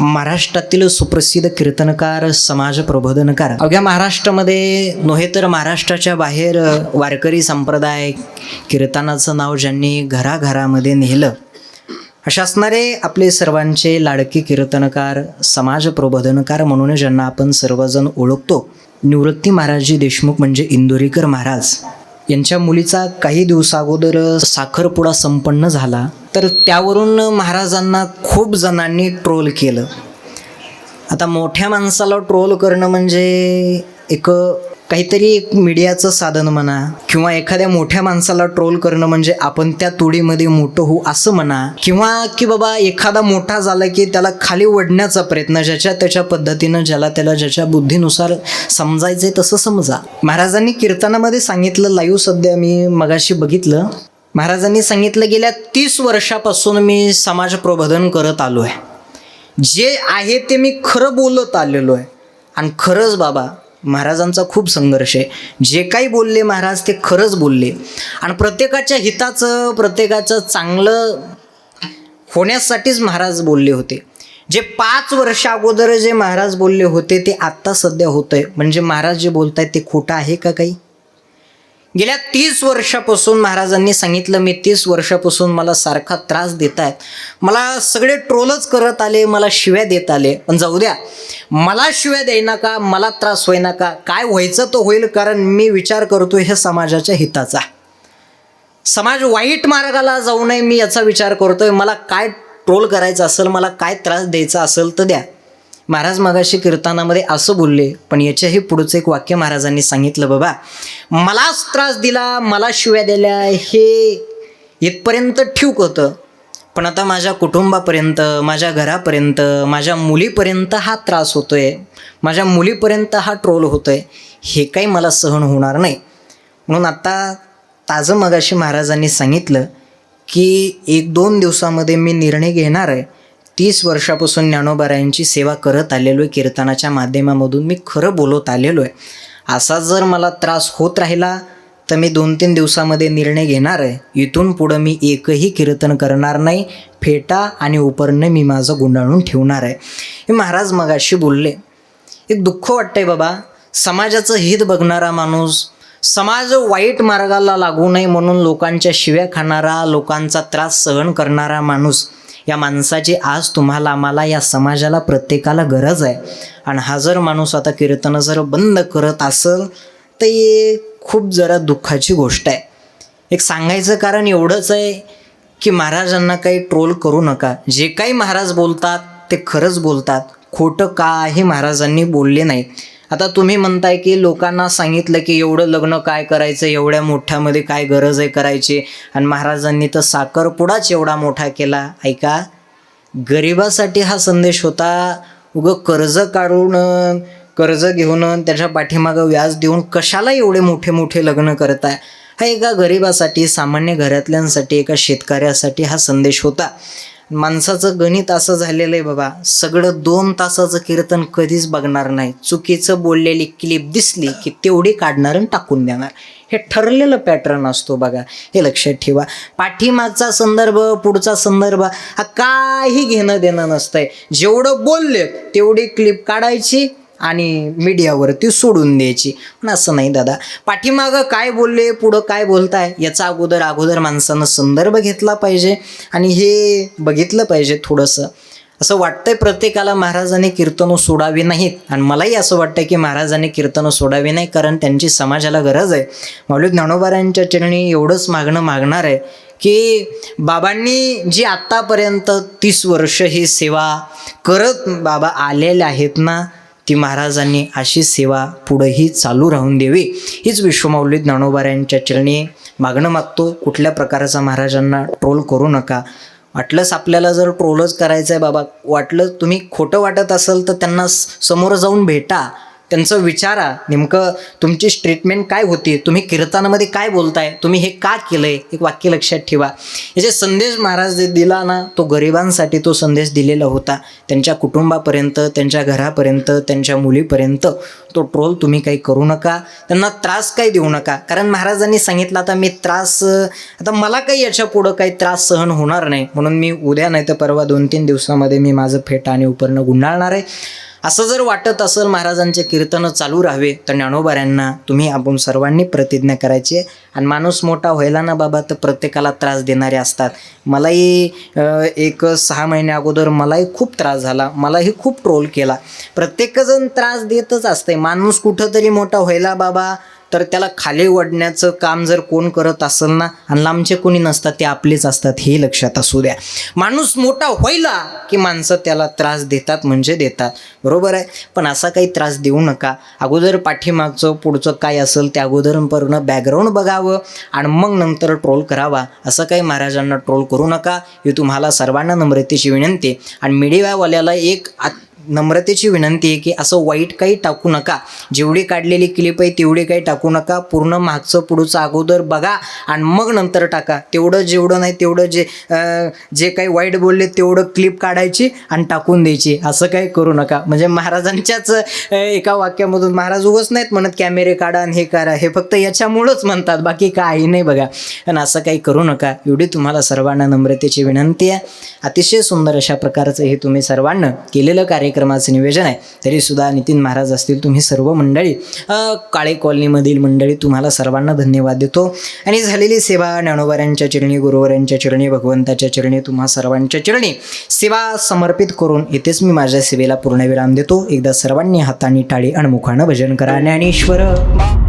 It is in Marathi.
महाराष्ट्रातील सुप्रसिद्ध कीर्तनकार समाज प्रबोधनकार. अवघ्या महाराष्ट्रामध्ये नव्हे तर महाराष्ट्राच्या बाहेर वारकरी संप्रदाय कीर्तनाचं नाव ज्यांनी घराघरामध्ये नेलं अशा असणारे आपले सर्वांचे लाडके कीर्तनकार समाज प्रबोधनकार म्हणून ज्यांना आपण सर्वजण ओळखतो निवृत्ती महाराजजी देशमुख म्हणजे इंदोरीकर महाराज. यांच्या मुलीचा काही दिवसाअगोदर साखरपुडा संपन्न झाला तर त्यावरून महाराजांना खूप जणांनी ट्रोल केलं. आता मोठ्या माणसाला ट्रोल करणं म्हणजे एक काहीतरी एक मीडियाचं साधन म्हणा किंवा एखाद्या मोठ्या माणसाला ट्रोल करणं म्हणजे आपण त्या तुडीमध्ये मोठं होऊ असं म्हणा किंवा की बाबा एखादा मोठा झाला की त्याला खाली ओढण्याचा प्रयत्न ज्याच्या त्याच्या पद्धतीनं ज्याला त्याला ज्याच्या बुद्धीनुसार समजायचंय तसं समजा. महाराजांनी कीर्तनामध्ये सांगितलं लाईव्ह सध्या मी मगाशी बघितलं. महाराजांनी सांगितलं गेल्या तीस वर्षापासून मी समाज प्रबोधन करत आलो आहे जे आहे ते मी खरं बोलत आलेलो आहे आणि खरंच बाबा महाराजांचा खूप संघर्ष आहे. जे काही बोलले महाराज ते खरंच बोलले. आणि प्रत्येकाच्या हिताचं प्रत्येकाचं चांगलं होण्यासाठीच महाराज बोलले होते. जे पाच वर्ष अगोदर जे महाराज बोलले होते ते आत्ता सध्या होतं आहे म्हणजे महाराज जे बोलत आहेत ते खोटं आहे का काही? गेल्या तीस वर्षापासून महाराजांनी सांगितलं मी तीस वर्षापासून मला सारखा त्रास देत आहेत. मला सगळे ट्रोलच करत आले मला शिव्या देत आले. पण जाऊ द्या मला शिव्या देईना का? मला त्रास होईना का? काय व्हायचं तो होईल कारण मी विचार करतो हे समाजाच्या हिताचा. समाज वाईट मार्गाला जाऊ नये मी याचा विचार करतोय. मला काय ट्रोल करायचं असेल मला काय त्रास द्यायचा असेल तर द्या. महाराज मगाशी कीर्तनामध्ये असं बोलले पण याच्याही पुढचं एक वाक्य महाराजांनी सांगितलं बाबा मलाच त्रास दिला मला शिव्या दिल्या हे इथपर्यंत ठीक होतं. पण आता माझ्या कुटुंबापर्यंत माझ्या घरापर्यंत माझ्या मुलीपर्यंत हा त्रास होतोय. माझ्या मुलीपर्यंत हा ट्रोल होतोय. हे काही मला सहन होणार नाही. म्हणून आता ताजं मगाशी महाराजांनी सांगितलं की एक दोन दिवसामध्ये मी निर्णय घेणार आहे. तीस वर्षापासून ज्ञानोबारायांची सेवा करत आलेलो आहे कीर्तनाच्या माध्यमामधून मी खरं बोलत आलेलो आहे असा जर मला त्रास होत राहिला तर मी दोन तीन दिवसामध्ये निर्णय घेणार आहे. इथून पुढं मी एकही कीर्तन करणार नाही फेटा आणि उपरणं मी माझं गुंडाळून ठेवणार आहे. हे महाराज मगाशी बोलले. एक दुःख वाटतंय बाबा. समाजाचं हित बघणारा माणूस समाज वाईट मार्गाला लागू नये म्हणून लोकांच्या शिव्या खाणारा लोकांचा त्रास सहन करणारा माणूस या माणसाची आज तुम्हाला आम्हाला या समाजाला प्रत्येकाला गरज आहे. आणि हा जर माणूस आता कीर्तनं जर बंद करत असेल तर हे खूप जरा दुःखाची गोष्ट आहे. एक सांगायचं कारण एवढंच आहे की महाराजांना काही ट्रोल करू नका. जे काही महाराज बोलतात ते खरंच बोलतात. खोटं का हे महाराजांनी बोलले नाही. आता तुम्ही म्हणताय की लोकांना सांगितलं की एवढं लग्न काय करायचं एवढ्या मोठ्यामध्ये काय गरज आहे करायची? आणि महाराजांनी तर साखरपुडाच एवढा मोठा केला. ऐका गरिबासाठी हा संदेश होता उगं कर्ज काढून कर्ज घेऊन त्याच्या पाठीमागं व्याज देऊन कशाला एवढे मोठे मोठे लग्न करताय? हा एका गरिबासाठी सामान्य घरातल्यांसाठी एका शेतकऱ्यासाठी हा संदेश होता. माणसाचं गणित असं झालेलं आहे बाबा सगळं दोन तासाचं कीर्तन कधीच बघणार नाही. चुकीचं बोललेली क्लिप दिसली की तेवढी काढणार आणि टाकून देणार. हे ठरलेलं पॅटर्न असतो बघा. हे लक्षात ठेवा. पाठीमागचा संदर्भ पुढचा संदर्भ हा काही घेणं देणं नसतंय. जेवढं बोलले तेवढी क्लिप काढायची आणि मीडियावरती सोडून द्यायची. पण असं नाही दादा. पाठीमागं काय बोलले पुढं काय बोलताय याचा अगोदर अगोदर माणसानं संदर्भ घेतला पाहिजे आणि हे बघितलं पाहिजे थोडंसं. असं वाटतंय प्रत्येकाला महाराजांनी कीर्तनं सोडावी नाहीत. आणि मलाही असं वाटतं की महाराजांनी कीर्तनं सोडावी नाही कारण त्यांची समाजाला गरज आहे. माऊली ज्ञानोबारांच्या चरणी एवढंच मागणं मागणार आहे की बाबांनी जी आत्तापर्यंत तीस वर्ष ही सेवा करत बाबा आलेल्या आहेत ना ती महाराजांनी अशी सेवा पुढेही चालू राहून द्यावी. हीच विश्वमौली ज्ञानोबाऱ्यांच्या चरणी मागणं मागतो. कुठल्या प्रकारचा महाराजांना ट्रोल करू नका. वाटलंच आपल्याला जर ट्रोलच करायचं आहे बाबा. वाटलं तुम्ही खोटं वाटत असेल तर त्यांना समोर जाऊन भेटा. त्यांचं विचारा नेमकं तुमची ट्रीटमेंट काय होती? तुम्ही कीर्तनामध्ये काय बोलताय? तुम्ही हे का केलंय? एक वाक्य लक्षात ठेवा. याचे संदेश महाराज जे दिला ना तो गरिबांसाठी तो संदेश दिलेला होता. त्यांच्या कुटुंबापर्यंत त्यांच्या घरापर्यंत त्यांच्या मुलीपर्यंत तो ट्रोल तुम्ही काही करू नका. त्यांना त्रास काही देऊ नका. कारण महाराजांनी सांगितलं आता मी त्रास आता मला काही याच्या पुढं काही त्रास सहन होणार नाही. म्हणून मी उद्या नाही तर परवा दोन तीन दिवसामध्ये मी माझं फेटा आणि उपरणं गुंडाळणार आहे. असं जर वाटत असेल महाराजांचे कीर्तन चालू राहावे तर ज्ञानोबाऱ्यांना तुम्ही आपण सर्वांनी प्रतिज्ञा करायची आणि माणूस मोठा व्हायला ना बाबा तर प्रत्येकाला त्रास देणारे असतात. मलाही एक सहा महिन्या अगोदर मलाही खूप त्रास झाला. मलाही खूप ट्रोल केला. प्रत्येकजण त्रास देतच असते माणूस कुठंतरी मोठा व्हायला बाबा तर त्याला खाली ओढण्याचं काम जर कोण करत असेल ना आणि लांबचे कोणी नसतात ते आपलेच असतात हे लक्षात असू द्या. माणूस मोठा व्हायला की माणसं त्याला त्रास देतात म्हणजे देतात. बरोबर आहे? पण असा काही त्रास देऊ नका. अगोदर पाठीमागचं पुढचं काय असेल त्या अगोदरपर्यंत बॅकग्राऊंड बघावं आणि मग नंतर ट्रोल करावा. असं काही महाराजांना ट्रोल करू नका. ही तुम्हाला सर्वांना नम्रतेची विनंती. आणि मीडियावाल्याला एक आत- नम्रतेची विनंती आहे की असं वाईट काही टाकू नका. जेवढी काढलेली क्लिप आहे तेवढी काही टाकू नका. पूर्ण मागचं पुढचं अगोदर बघा आणि मग नंतर टाका. तेवढं जेवढं नाही तेवढं जे जे काही वाईट बोलले तेवढं क्लिप काढायची आणि टाकून द्यायची. असं काही करू नका. म्हणजे महाराजांच्याच एका वाक्यामधून महाराज उगच नाहीत म्हणत कॅमेरे काढा आणि हे करा. हे फक्त याच्यामुळंच म्हणतात. बाकी काही नाही बघा. आणि असं काही करू नका. एवढी तुम्हाला सर्वांना नम्रतेची विनंती आहे. अतिशय सुंदर अशा प्रकारचं हे तुम्ही सर्वांना केलेलं कार्य कार्यक्रमाचं नियोजन आहे. तरी सुद्धा नितीन महाराज असतील तुम्ही सर्व मंडळी काळे कॉलनीमधील मंडळी तुम्हाला सर्वांना धन्यवाद देतो. आणि झालेली सेवा ज्ञानोबाऱ्यांच्या चरणी गुरुवारांच्या चरणी भगवंताच्या चरणी तुम्हा सर्वांच्या चरणी सेवा समर्पित करून इथेच मी माझ्या सेवेला पूर्णविराम देतो. एकदा सर्वांनी हाताने टाळी अणमुखानं भजन करा ज्ञानेश्वर.